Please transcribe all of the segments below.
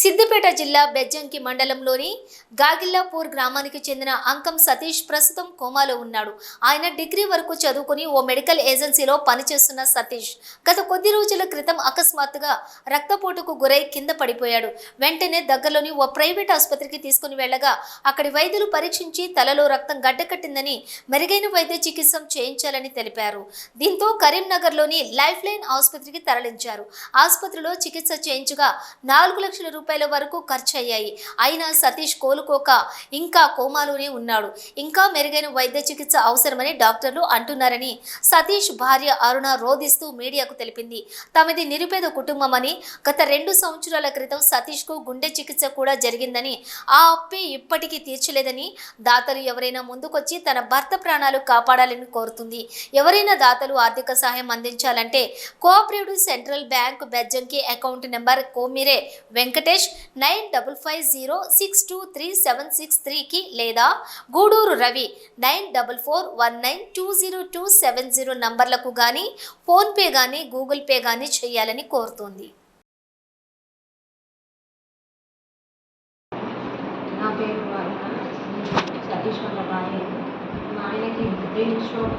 సిద్దిపేట జిల్లా బెజ్జంకి మండలంలోని గాగిల్లాపూర్ గ్రామానికి చెందిన అంకం సతీష్ ప్రస్తుతం కోమాలో ఉన్నాడు. ఆయన డిగ్రీ వరకు చదువుకుని ఓ మెడికల్ ఏజెన్సీలో పనిచేస్తున్న సతీష్ గత కొద్ది రోజుల క్రితం అకస్మాత్తుగా రక్తపోటుకు గురై కింద పడిపోయాడు. వెంటనే దగ్గరలోని ఓ ప్రైవేట్ ఆసుపత్రికి తీసుకుని వెళ్ళగా అక్కడి వైద్యులు పరీక్షించి తలలో రక్తం గడ్డకట్టిందని మెరుగైన వైద్య చికిత్స చేయించాలని తెలిపారు. దీంతో కరీంనగర్లోని లైఫ్ లైన్ ఆసుపత్రికి తరలించారు. ఆసుపత్రిలో చికిత్స చేయించగా నాలుగు లక్షల రూపాయలు వరకు ఖర్చు అయ్యాయి అయినా సతీష్ కోలుకోక ఇంకా కోమాలోనే ఉన్నాడు. ఇంకా మెరుగైన వైద్య చికిత్స అవసరమని డాక్టర్లు అంటున్నారని సతీష్ భార్య అరుణ రోధిస్తూ మీడియాకు తెలిపింది. తమది నిరుపేద కుటుంబమని గత రెండు సంవత్సరాల క్రితం సతీష్కు గుండె చికిత్స కూడా జరిగిందని ఆ అప్పే ఇప్పటికీ తీర్చలేదని దాతలు ఎవరైనా ముందుకొచ్చి తన భర్త ప్రాణాలు కాపాడాలని కోరుతుంది. ఎవరైనా దాతలు ఆర్థిక సహాయం అందించాలంటే cooperative central bank Bejjanki account number Komire Venkatesh nine double five zero six two three seven six త్రీకి లేదా Guduru Ravi nine double four one nine two zero two seven zero నంబర్లకు కానీ ఫోన్పే కానీ గూగుల్ పే కానీ చేయాలని కోరుతోంది. నా పేరు సతీష్ వాళ్ళ భార్య మా ఆయనకి బ్రెయిన్ స్ట్రోక్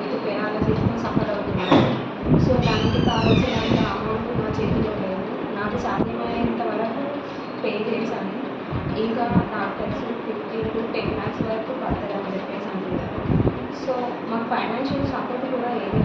విత్ పెరాలసిస్తో సఫర్ అవుతున్నాడు సో దానికి కావాల్సిన పే చేశాను ఇంకా నాకు తెలిసి ఫిఫ్టీన్ టు టెన్ ల్యాక్స్ వరకు పడతారని చెప్పేసి అంటున్నారు సో మాకు ఫైనాన్షియల్ సపోర్ట్ కూడా ఏమీ